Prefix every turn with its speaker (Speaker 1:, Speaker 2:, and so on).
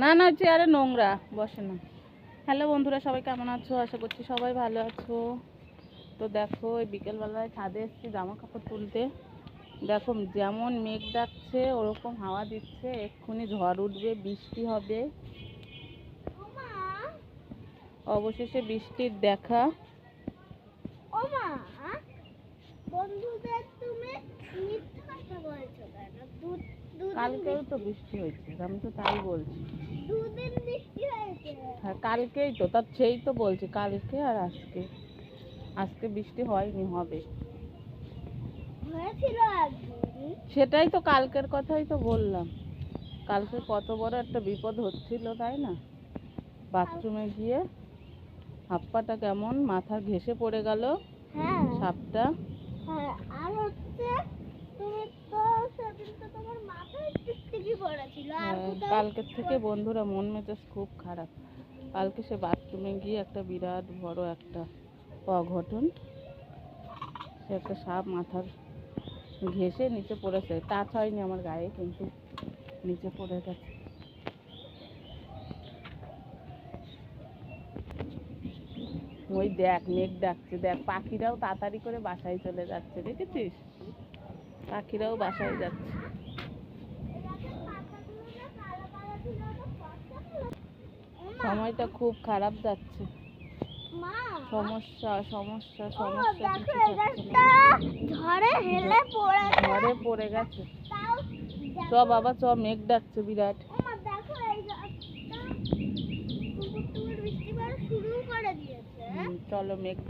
Speaker 1: না না, চেয়ারে নোংরা, বসে না। হ্যালো বন্ধুরা, সবাই কেমন আছো? আশা করছি সবাই ভালো আছো। তো দেখো, এই বিকেলবেলায় ছাদে এসেছি জামা কাপড় তুলতে। দেখো, যেমন মেঘ ডাকছে, ওরকম হাওয়া দিচ্ছে, এক্ষুনি ঝড় উঠবে, বৃষ্টি হবে। অবশেষে বৃষ্টির দেখা। কালকেও তো বৃষ্টি হয়েছে আমি তো তাই বলছি।
Speaker 2: বৃষ্টি- দুদিন বৃষ্টি হয়েছে।
Speaker 1: হ্যাঁ কালকেই তো তার সেই তো বলছি কালকে আর আজকে। আজকে বৃষ্টি হয়নি হবে।
Speaker 2: হয়েছিল
Speaker 1: সেটাই তো কালকের কথাই তো বললাম। কালকে কত বড় একটা বিপদ হচ্ছিল তাই না? বাথরুমে গিয়ে হাপ্পাটা কেমন মাথা ঘেসে পড়ে গেল
Speaker 2: হ্যাঁ।
Speaker 1: সাপটা।
Speaker 2: হ্যাঁ আর হচ্ছে
Speaker 1: কালকের থেকে বন্ধুরা মন মেজাজ খুব খারাপ। কালকে সে বাথরুমে গিয়ে একটা বিরাট বড় একটা অঘটন। সে একটা সাপ মাথার ঘেসে নিচে পড়েছে। টাচ হয়নি আমার গায়ে কিন্তু নিচে পড়ে গেছে। ওই দেখ মেঘ ডাকছে। দেখ পাখিরাও তাড়াতাড়ি করে বাসায় চলে যাচ্ছে। দেখেছিস? পাখিরাও বাসায় যাচ্ছে। সময়টা খুব খারাপ যাচ্ছে। সমস্যা সমস্যা সমস্যা।
Speaker 2: ঝড়ে হেলে
Speaker 1: ঘরে পড়ে গেছে। চ বাবা চ মেঘ ডাকছে বিরাট। চলো মেঘ